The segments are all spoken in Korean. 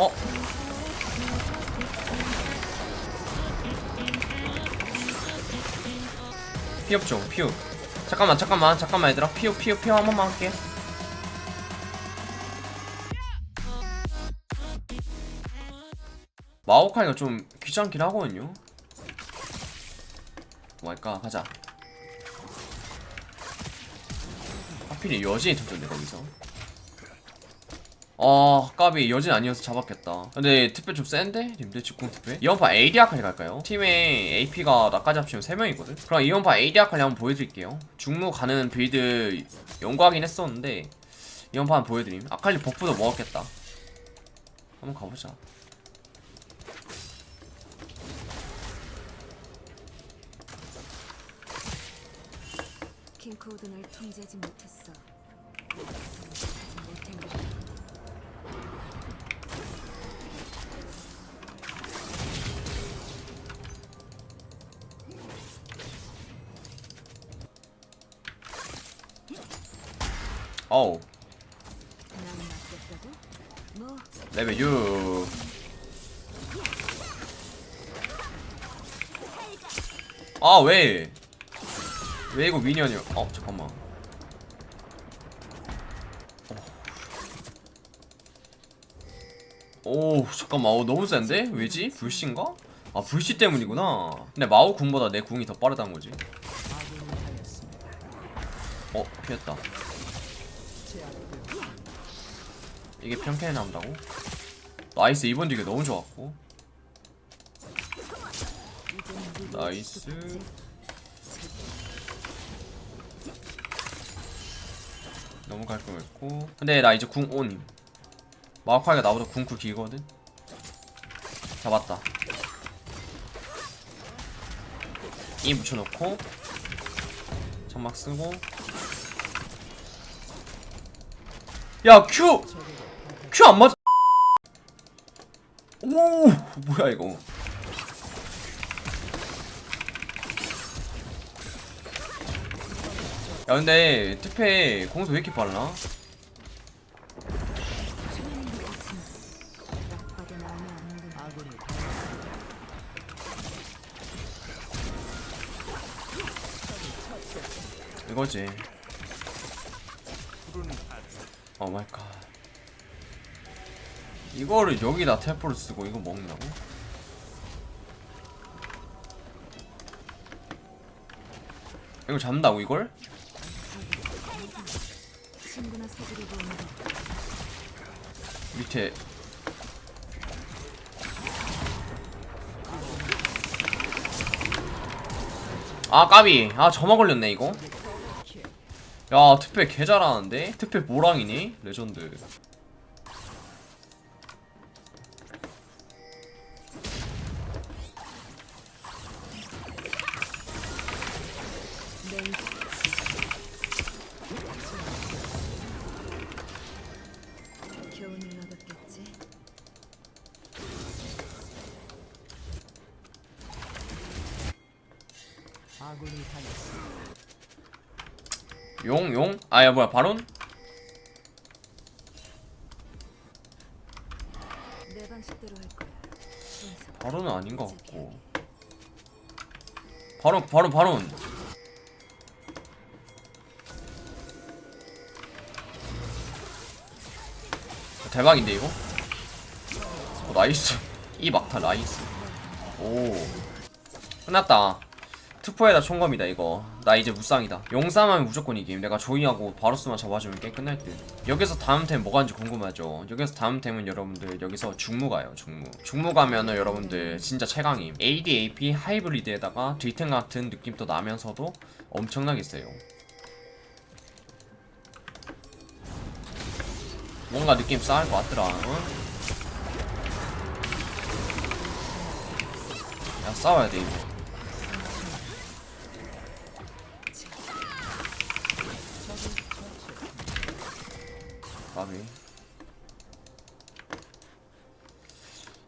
어? 피업 좀 피업 잠깐만 잠깐만 잠깐만 얘들아. 피업 피업 피업 한 번만 할게. 마오카이가 좀 귀찮긴 하거든요. 뭐 할까? 가자. 하필이 여진이 터졌네 거기서 아 까비 여진 아니어서 잡았겠다 근데 특별 좀 센데? 님들 직공 특별? 이번판 AD 아칼리 갈까요? 팀에 AP가 나까지 합치면 3명이거든? 그럼 이번판 AD 아칼리 한번 보여드릴게요 중무 가는 빌드 연구하긴 했었는데 이번판 보여드림 아칼리 버프도 먹었겠다 한번 가보자 킹코드 널 통제하지 못했어. 어우 레벨 6 아, 왜? 왜 이거 미니언이야? 어, 잠깐만. 오, 잠깐만. 어, 너무 센데? 왜지? 불씨인가? 아, 불씨 때문이구나. 근데 마오 궁보다 내 궁이 더 빠르다는 거지. 어, 피했다. 이게 평캔에 나온다고? 나이스, 이번 딜이 너무 좋았고. 나이스. 너무 깔끔했고 근데 나 이제 궁 온임 마오카이가 나보다 궁쿨 길거든 잡았다 이 묻혀놓고 점막 쓰고 야 큐! 큐 안 맞아 오 뭐야 이거 야 근데 특패 공수 왜 이렇게 빨라? 이거지. 오 마이 갓. 이거를 여기다 텔포를 쓰고 이거 먹는다고? 이걸 잡는다고 이걸? 밑에. 아 까비. 아 저만 걸렸네 이거. 야 특패 개 잘하는데? 특패 모랑이니 레전드 교훈을 얻었겠지? 용 용? 아야 뭐야 바론? 내 방식대로 할 거야. 순서. 바론은 아닌 것 같고 바론 바론 바론 대박인데 이거? 어, 나이스. 이 막타 나이스. 오. 끝났다. 투포에다 총검이다 이거. 나 이제 무쌍이다. 용싸움하면 무조건 이김. 내가 조이하고 바로스만 잡아주면 게임 끝날 듯. 여기서 다음 템 뭐가 인지 궁금하죠? 여기서 다음 템은 여러분들 여기서 중무 가요 중무. 중무 가면은 여러분들 진짜 최강임. AD AP 하이브리드에다가 뒤템 같은 느낌도 나면서도 엄청나게 세요 뭔가 느낌 싸할 것 같더라 응? 야 싸워야 돼 이거 까비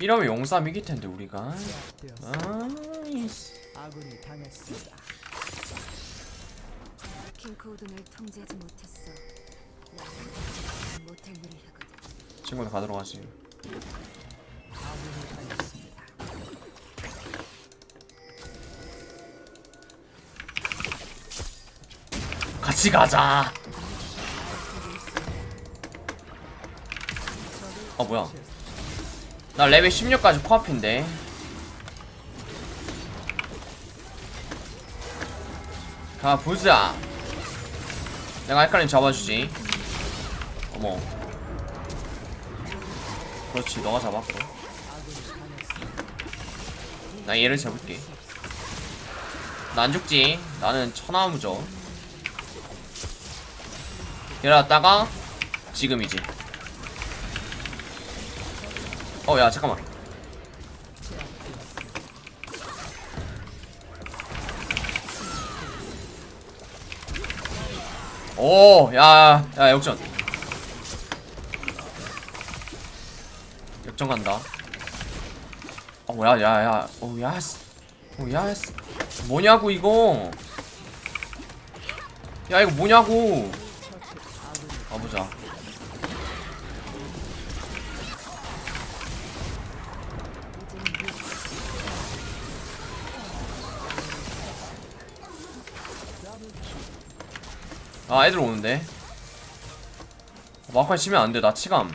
이러면 용삼 이길 텐데 우리가 아군이 당했습니다. 킹코드 널 통제하지 못했어. 친구들 가도록 하지 같이 가자. 어 뭐야? 나 레벨 16까지 코앞인데. 가 보자. 내가 헷갈림 잡아주지. 어머. 그렇지, 너가 잡았고. 나 얘를 잡을게. 나 안 죽지. 나는 천하무적. 이러다가 지금이지. 어, 야, 잠깐만. 오, 야, 야, 역전. 역전 간다. 어, 야, 야, 야, 오, 야, 씨. 오, 야, 씨. 뭐냐고 이거? 야, 이거 뭐냐고? 가보자. 아 애들 오는데 마카이 치면 안돼 나 치감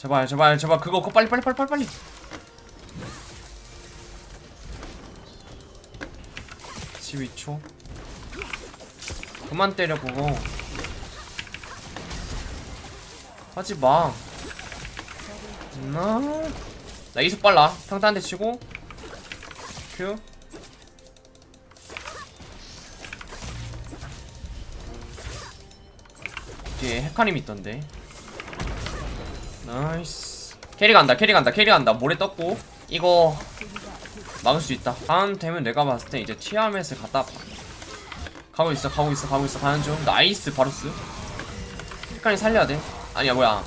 제발 제발 제발. 그거 그거 빨리 빨리 빨리 빨리 빨리. (12초) 그만 때려 그거 하지마. 나... 나 이속 빨라. 평타 한 대 치고. 큐. 뒤에 헤카림 있던데 나이스. 캐리 간다 캐리 간다 캐리 간다. 모래 떴고. 이거 막을 수 있다. 다음 되면 내가 봤을 때 이제 티아멧을 갖다 봐. 가고 있어 가고 있어 가고 있어. 가는 중. 나이스 바루스. 헤카림 살려야 돼. 아니야 뭐야.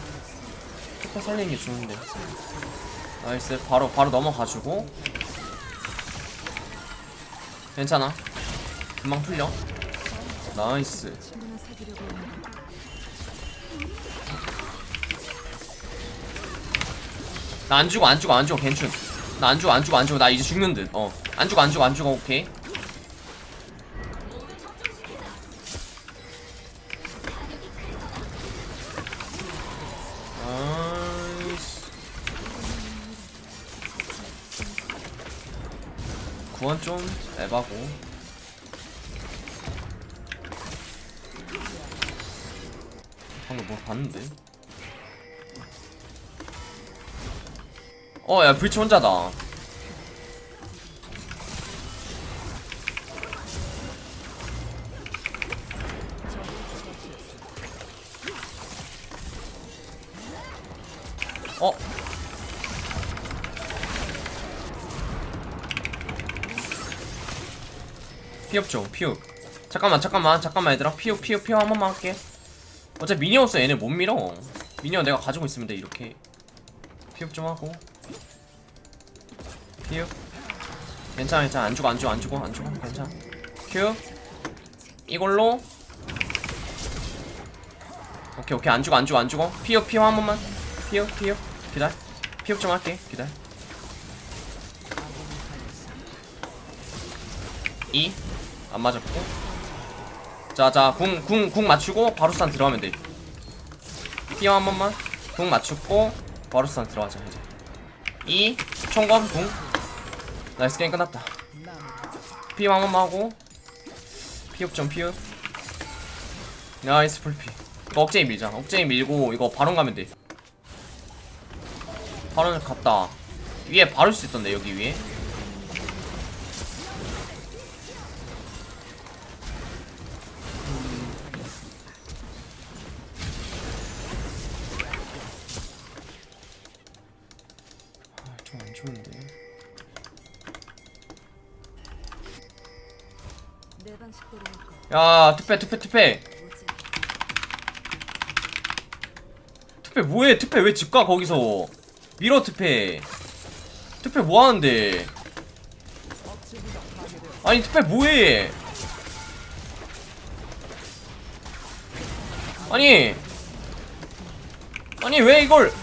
헤카 살리는 게 좋은데. 나이스. 바로 바로 넘어가주고. 괜찮아. 금방 풀려. 나이스 나 안 죽어 안 죽어 안 죽어 괜춘. 나 안 죽어 안 죽어 안 죽어. 나 이제 죽는 듯어안 죽어 안 죽어 안 죽어. 오케이. 구원 좀 에바고. 방금 뭐 봤는데 어, 야, 브리치 혼자다. 어? 좀, 피업. 잠깐만, 잠깐만, 잠깐만, 얘들아. 피업, 피업, 피업 한 번만 할게. 어차피 미니언 써 얘네 못 밀어. 미니언 내가 가지고 있으면 돼, 이렇게. 피업 좀 하고. 큐 괜찮아 괜찮아. 안 죽어 안 죽어 안 죽어 안 죽어. 괜찮아. 큐 이걸로. 오케이 오케이. 안 죽어 안 죽어 안 죽어. 피어 피어 한 번만. 피어 피어 기다려. 피업 좀 할게. 기다려. 2 안 맞았고. 자 자 궁 궁 궁 맞추고 바루스탄 들어가면 돼. 피어 한 번만. 궁 맞추고 바루스탄 들어가자 이제. 2 총검 궁 나이스 게임 끝났다. 피한 번만 하고 피업 좀 피업 나이스 풀피. 이거 억제기 밀자. 억제기 밀고 이거 바론 가면 돼. 바론을 갔다. 위에 바를 수 있던데 여기 위에 야 투패 투패 투패. 투패 뭐해? 투패 왜 집가 거기서? 밀어 투패. 투패 뭐하는데? 아니 투패 뭐해? 아니. 아니 왜 이걸